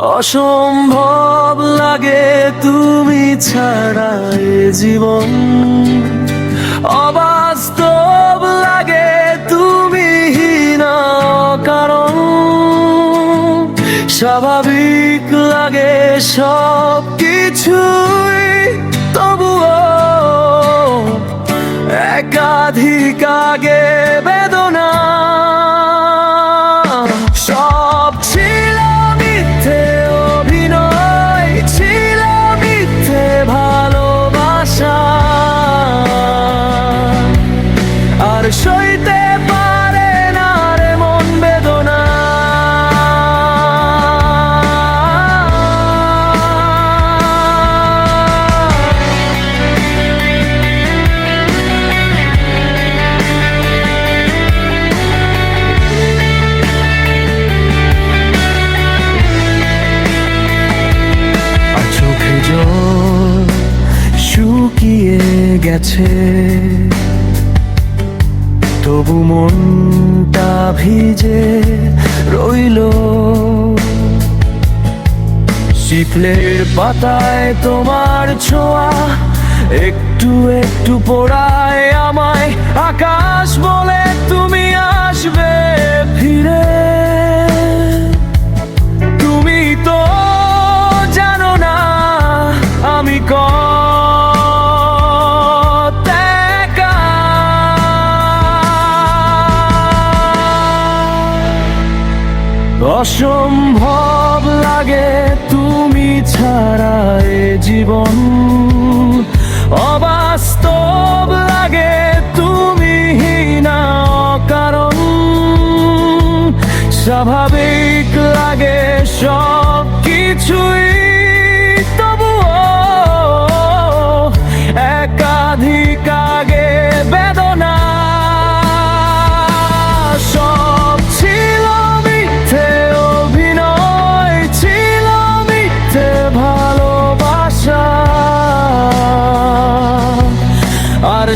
অসম্ভব লাগে তুমি ছাড়া এ জীবন। অবাস্তব লাগে তুমি হীনা কারণ। স্বাভাবিক লাগে সব কিছুই তবুও একাধিক গেছে। তবু মনটা ভিজে রইল। শিফলের পাতায় তোমার ছোঁয়া, একটু একটু পড়ায় আমায়। আকাশ বলে তুমি আসবে ফিরে। অসম্ভব লাগে তুমি ছাড়া এ জীবন। অবাস্তব লাগে তুমি হীনা কারণ স্বাভাবিক লাগে সব কিছুই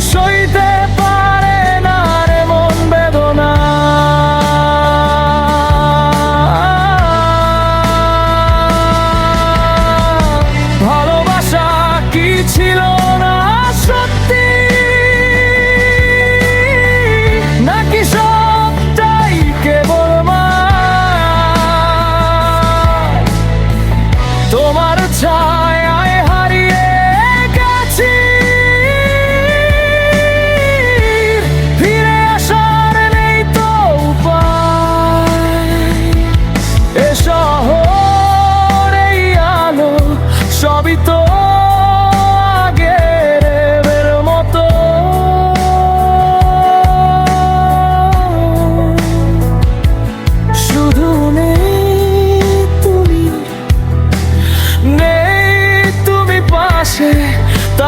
Що йде এ শহর এই আলো সবই তো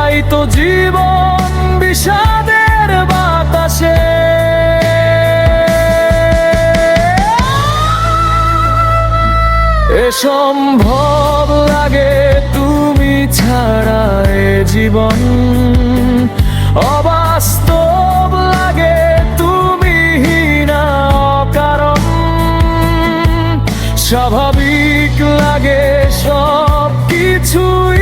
তাই তো জীবন বিষাদের অসম্ভব লাগে তুমি ছাড়া এ জীবন। অবাস্তব লাগে তুমি না কারণ স্বাভাবিক লাগে সব কিছুই